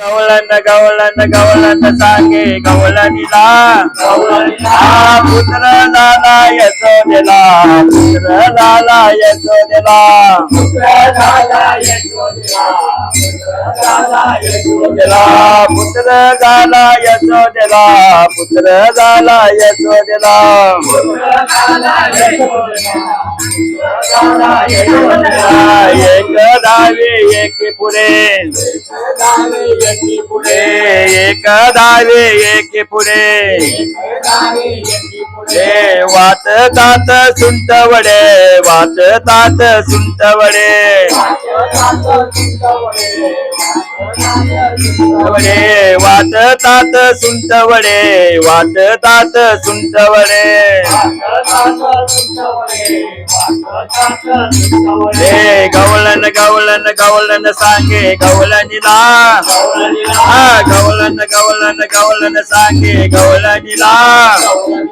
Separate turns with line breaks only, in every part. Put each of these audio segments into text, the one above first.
गवळण गवळण गवळण सांगे गवळणीला हा पुत्र झाला यशोदेला पुत्र झाला यशोदेला यशोदेला पुत्र झाला यशोदेला पुत्र झाला यशोदेला एक दावे एक पुरे. पुढे एक दहावे एक पुढे. पुढे वाच तात सुंट वडे वाच तात सुंट वडे वाट तात सुंट वडे वाट तात सुंट वडे हे गवलन गवलन गवलन सांगे गवळणीला. हा गवलन गवलन सांगे गवळणीला.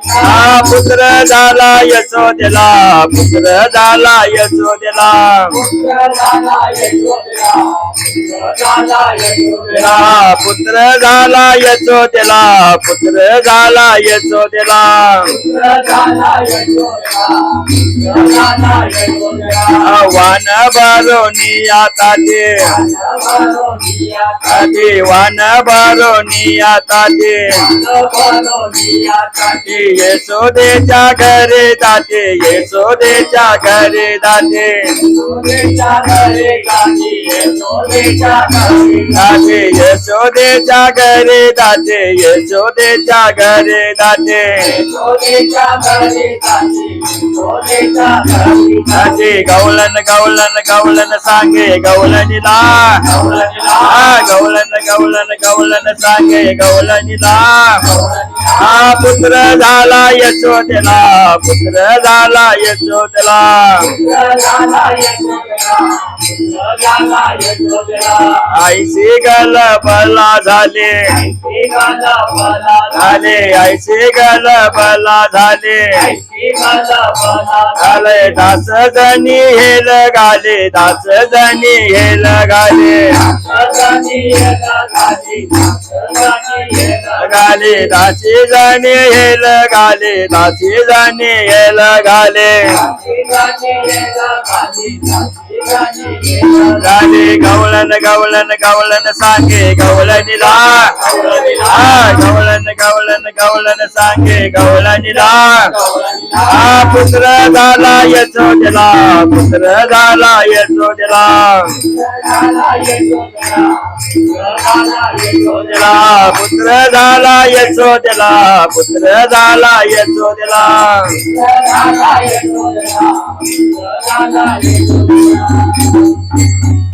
हा पुत्र झाला यशोदेला पुत्र झाला यशोदेला हा पुत्र झाला यशोदेला पुत्र झाला यशोदेला वान बारोनी आता ते आधी वान बारोनी आता ते यशोदेच्या घरी जाते यशोदेच्या घरी जाते. दाते यशोदेच्या घरे दाते यशोदेच्या घरी दाते। दाते गौलन गौलन गौलन सांगे गौलनीला गौलन गौलन गौलन सांगे गवलनीला हा पुत्र झाला यशोदेला पुत्र झाला यशोदेला. आईशी गल बला झाले. झाले आईशी गल बला झाले. झाले दास जणी हेल गाले. दास जणी हेल गाले गाले दासी जणी हेल गाले दासी जणी हेल गाले गाले गवळण गवळण गवळण सांगे गवळणीला. गवळण गवळण गवळण सांगे गवळणीला. हा पुत्र झाला यशोदेला पुत्र झाला यशोदेला दिला पुत्र झाला यशोदेला पुत्र झाला यशोदेला
Thank you.